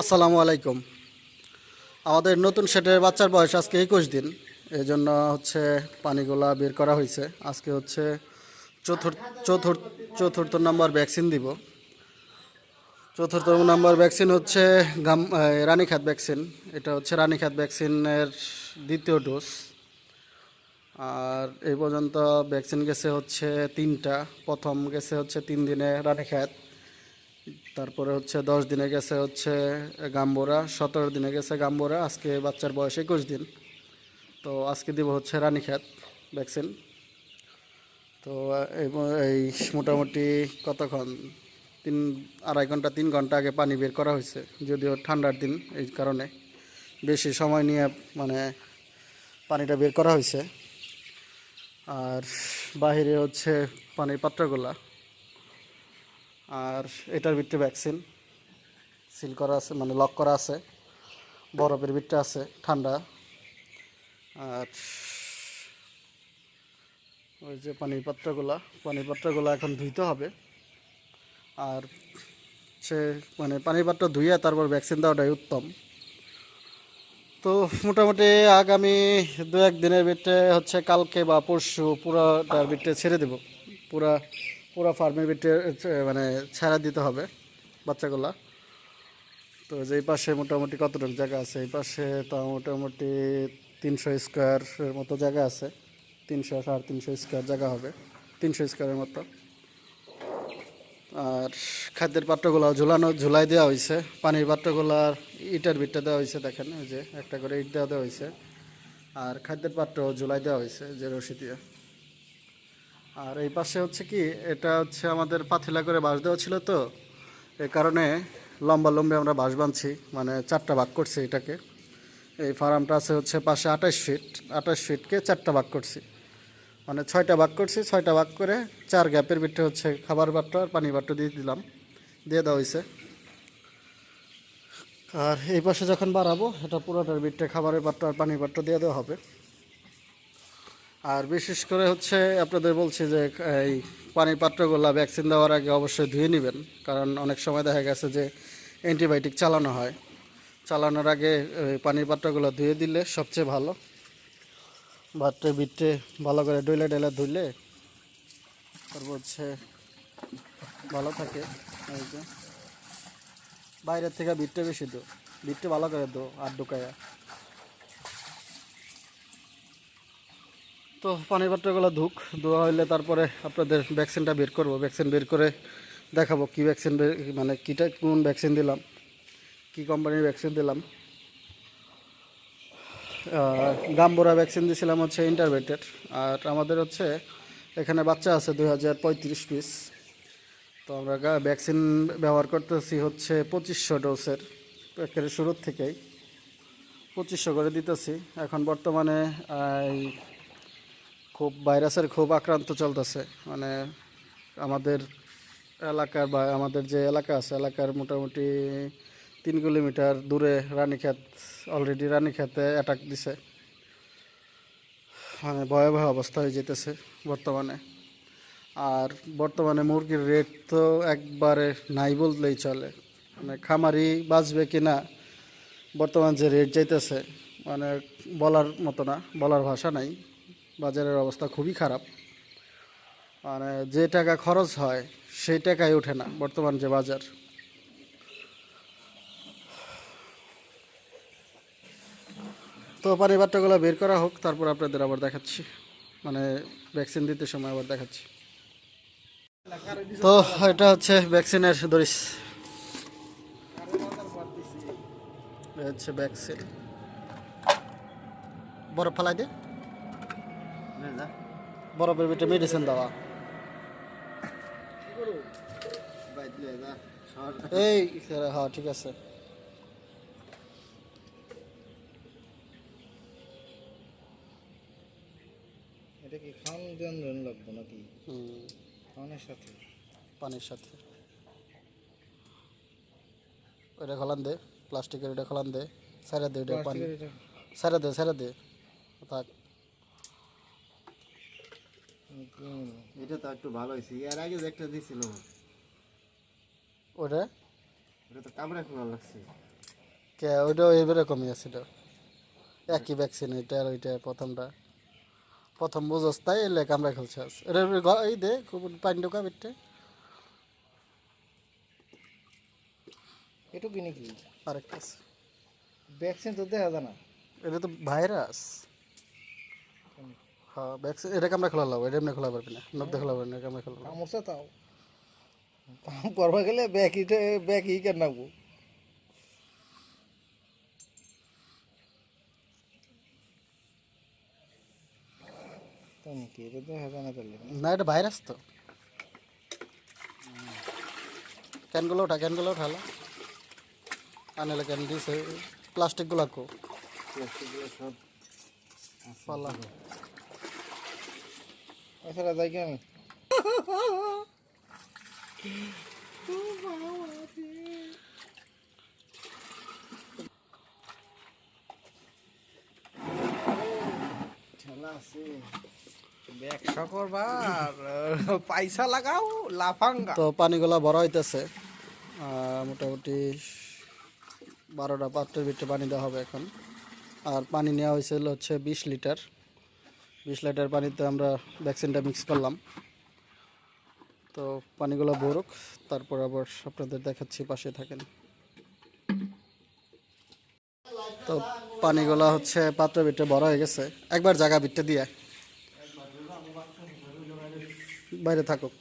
আসসালামু আলাইকুম। আমাদের নতুন সেটের বাচ্চার বয়স আজকে একুশ দিন। এই জন্য হচ্ছে পানিগুলা বের করা হয়েছে আজকে হচ্ছে চতুর্থ চতুর্থ চতুর্থ নম্বর ভ্যাকসিন দিব। চতুর্থ নম্বর ভ্যাকসিন হচ্ছে গাম রানীখাত ভ্যাকসিন। এটা হচ্ছে রানীখাত ভ্যাকসিনের দ্বিতীয় ডোজ। আর এই পর্যন্ত ভ্যাকসিন গেছে হচ্ছে তিনটা। প্রথম গেছে হচ্ছে তিন দিনে রানীখাত। তারপরে হচ্ছে দশ দিনে গেছে হচ্ছে গাম্বোরা, সতেরো দিনে গেছে গাম্বোরা, আজকে বাচ্চার বয়স একুশ দিন। তো আজকে দিব হচ্ছে রানীক্ষেত ভ্যাকসিন। তো এই মোটামুটি কতক্ষণ? তিন, আড়াই ঘণ্টা, তিন ঘণ্টা আগে পানি বের করা হয়েছে, যদিও ঠান্ডার দিন এই কারণে। বেশি সময় নিয়ে মানে পানিটা বের করা হয়েছে। আর বাহিরে হচ্ছে পানির পাত্রগুলা আর এটার ভিতরে ভ্যাকসিন সিল করা আছে মানে লক করা আছে, বরফের ভিতরে আছে, ঠান্ডা। আর ওই যে পানির পাত্রগুলা পানির পাত্রগুলা এখন ধুইতে হবে। আর সে মানে পানির পাত্র ধুইয়া তারপর ভ্যাকসিন দেওয়াটাই উত্তম। তো মোটামুটি আগামী দু এক দিনের ভিতরে হচ্ছে কালকে বা পরশু পুরোটার ভিতরে ছেড়ে দেব। পুরা পুরা ফার্মের ভিতরে মানে ছাড়া দিতে হবে বাচ্চাগুলা। তো যে পাশে মোটামুটি কতটুকু জায়গা আছে? এই পাশে তো মোটামুটি তিনশো স্কোয়ারের মতো জায়গা আছে। তিনশো সাড়ে তিনশো স্কোয়ার জায়গা হবে। তিনশো স্কোয়ারের মতো। আর খাদ্যের পাত্রগুলো ঝুলানো, ঝুলাই দেওয়া হয়েছে পানির পাত্রগুলার ইটার বিটটা দেওয়া হয়েছে দেখেন, ওই যে একটা করে ইট দেওয়া দেওয়া হয়েছে আর খাদ্যের পাত্র ঝুলাই দেওয়া হয়েছে যে রশি দিয়ে। আর এই পাশে হচ্ছে কি, এটা হচ্ছে আমাদের পাথিলা করে বাঁশ দেওয়া ছিল তো এই কারণে লম্বা লম্বে আমরা বাঁশ বাঁধছি মানে চারটা ভাগ করছি এটাকে। এই ফার্মটা আছে হচ্ছে পাশে আঠাশ ফিট, আঠাশ ফিটকে চারটা ভাগ করছি। মানে ছয়টা ভাগ করছি, ছয়টা ভাগ করে চার গ্যাপের ভিতরে হচ্ছে খাবার পাত্র আর পানি পাত্র দিয়ে দিলাম, দিয়ে দেওয়া হয়েছে। আর এই পাশে যখন বাড়াবো, এটা পুরোটার ভিতরে খাবারের পাত্র আর পানির পাত্র দিয়ে দেওয়া হবে। আর বিশেষ করে হচ্ছে আপনাদের বলছি যে, এই পানির পাত্রগুলো ভ্যাকসিন দেওয়ার আগে অবশ্যই ধুয়ে নেবেন। কারণ অনেক সময় দেখা গেছে যে অ্যান্টিবায়োটিক চালানো হয়। চালানোর আগে, এই পানির পাত্রগুলো ধুয়ে দিলে সবচেয়ে ভালো। বাটে বিটে ভালো করে ডইলে ডইলে ধুইলে তারপর হচ্ছে ভালো থাকে। এই যে, বাইরের থেকে বিটটা বেশি দো বিটটা ভালো করে দো আর ঢুকায়া। তো পানির পাত্রগুলো ধুক, ধোয়া হইলে তারপরে আপনাদের ভ্যাকসিনটা বের করব। ভ্যাকসিন বের করে দেখাবো কী ভ্যাকসিন মানে কীটা, কোন ভ্যাকসিন দিলাম, কী কোম্পানির ভ্যাকসিন দিলাম। গাম্বোরা ভ্যাকসিন দিয়েছিলাম হচ্ছে ইন্টারভেটেড আর আমাদের হচ্ছে এখানে বাচ্চা আছে দুই হাজার পঁয়ত্রিশ পিস তো আমরা ভ্যাকসিন ব্যবহার করতেছি হচ্ছে পঁচিশশো ডোজের শুরুর থেকেই। পঁচিশশো করে দিতেছি। এখন বর্তমানে খুব ভাইরাসের খুব আক্রান্ত চলতেছে। মানে আমাদের এলাকার বা আমাদের যে এলাকা আছে, এলাকার মোটামুটি তিন কিলোমিটার দূরে রানীক্ষেত অলরেডি রানীক্ষেতে অ্যাটাক দিছে। মানে ভয়াবহ অবস্থা হয়ে যেতেছে বর্তমানে। আর বর্তমানে মুরগির রেট তো একবারে নাই বললেই চলে। মানে খামারি বাঁচবে কি না, বর্তমান যে রেট যাইতেছে মানে বলার মতো না, বলার ভাষা নাই। বাজারের অবস্থা খুবই খারাপ। মানে যে টাকা খরচ হয়, সেই টাকাই ওঠে না বর্তমান যে বাজার। তো পানি বাট্টাগুলো বের করা হোক, তারপর আপনাদের আবার দেখাচ্ছি। মানে ভ্যাকসিন দিতে সময় আবার দেখাচ্ছি। তো এটা হচ্ছে ভ্যাকসিনের দরিস। হচ্ছে ভ্যাকসিন। বরফ ফেলাই দে। বরফের ভিতরে মেডিসিন দেওয়া। এই হ্যাঁ ঠিক আছে। এটা কি খাওয়ান দেন দেন লাগবে নাকি? হুম, খাওয়ানোর সাথে। পানির সাথে। ওইটা খোলান দে প্লাস্টিকের ওইটা খোলান দে। সারা দে ওইটা পানি। সারা দে সারা দে। থাক। এটা তো একটু ভালো হয়েছে। এর আগে যে একটা দিছিল। ওটা? এটা তো কামড়া খোলা লাগছে। কে ওইটাও এরকমই আছে এটা। একই ভ্যাকসিন এটা আর ওইটা প্রথমটা। প্রথম বুঝোস তাই এলে কামড়া খেলছে এটা এই দে খুব পানি ঢোকা বিটে। এটু কিনে কি আরেকটা ভ্যাকসিন তো দেখা যায় না। এটা তো ভাইরাস হ্যাঁ ভ্যাকসিন এটা কামড়া খোলা লাগবে? এটা এমনি খোলা পারবি না। নব্দে খোলা পারবি না কামড়া খোলা কামড়ছে তাও। করবা গেলে ব্যাক ইটে ব্যাক ই কেন এটা না ভাইরাস তো। ক্যানগুলো ওঠা ক্যানগুলো উঠালো আনলে ক্যান দিয়েছে প্লাস্টিকগুলো কো। প্লাস্টিকগুলো সব পাল্লা এছাড়া যাই কি আমি? পয়সা লাগাও লাফাঙ্গা। তো পানিগুলো বড় হইতেছে। মোটামুটি বারোটা পাত্রের ভিতরে পানি দেওয়া হবে এখন। আর পানি নেওয়া হয়েছিল হচ্ছে বিশ লিটার। বিশ লিটার পানিতে আমরা ভ্যাকসিনটা মিক্স করলাম। তো পানিগুলো বরুক তারপর আবার আপনাদের দেখাচ্ছি, পাশে থাকেন। তো পানিগুলো হচ্ছে পাত্র বিটে বড় হয়ে গেছে। একবার জায়গা বিটটা দিয়ে বাইরে থাকুক।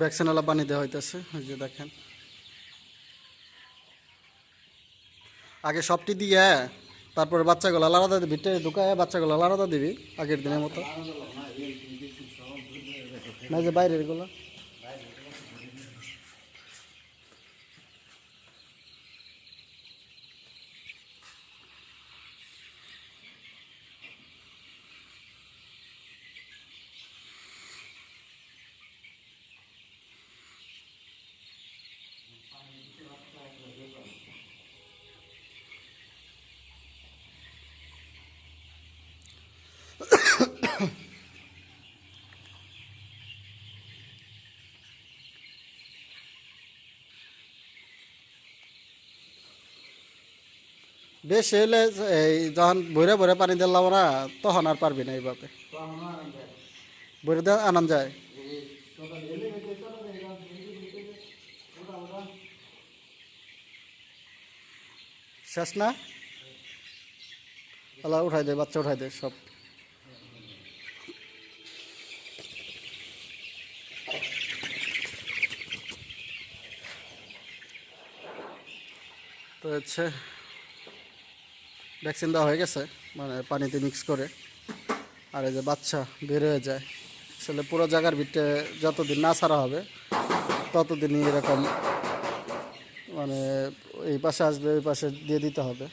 ভ্যাকসিনওয়ালা বানিয়ে দেওয়া হইতেছে ওই যে দেখেন। আগে সবটি দিয়ে, তারপরে বাচ্চাগুলো আলাদা দিবি ঢুকায় বাচ্চাগুলো আলাদা দিবি আগের দিনের মতো। না যে বাইরেরগুলো বেশ এলে এই যখন ভরে ভরে পানি দিলাম না তখন আর পারবি না এইভাবে। ভরে দেওয়া যায়। শেষ না? আল্লাহ উঠাই দে, বাচ্চা উঠাই দে সব। তো হচ্ছে ভ্যাকসিন দেওয়া হয়ে গেছে মানে পানিতে মিক্স করে। আর এই যে বাচ্চা বের হয়ে যায়, আসলে পুরো জায়গার ভিতরে যতদিন না ছাড়া হবে, ততদিনই এরকম মানে এই পাশে আসবে, ওই পাশে দিয়ে দিতে হবে।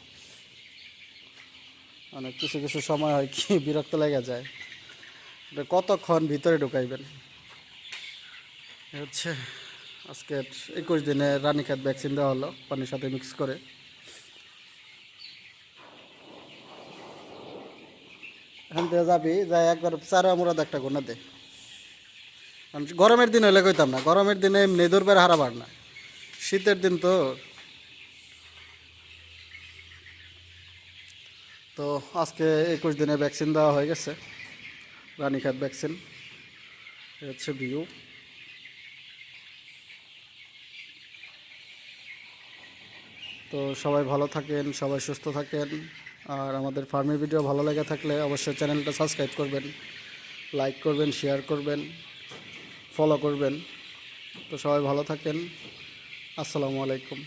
মানে কিছু কিছু সময় হয় কি বিরক্ত লেগে যায়। কতক্ষণ ভিতরে ঢুকাইবেন? হচ্ছে আজকে একুশ দিনে রানীখাত ভ্যাকসিন দেওয়া হলো, পানির সাথে মিক্স করে। এখান থেকে যাবি, যাই একবার চারা মুরাদ একটা গোনা দে। গরমের দিন হলে কইতাম না, গরমের দিনে এমনি দৌড়বার হারাবার না। শীতের দিন তো তো আজকে একুশ দিনে ভ্যাকসিন দেওয়া হয়ে গেছে রানীখাত ভ্যাকসিন হচ্ছে ভিউ। তো সবাই ভালো থাকেন, সবাই সুস্থ থাকেন। আর আমাদের ফার্মের ভিডিও ভালো লেগে থাকলে অবশ্যই চ্যানেলটা সাবস্ক্রাইব করবেন, লাইক করবেন, শেয়ার করবেন ফলো করবেন। তো সবাই ভালো থাকেন। আসসালামু আলাইকুম।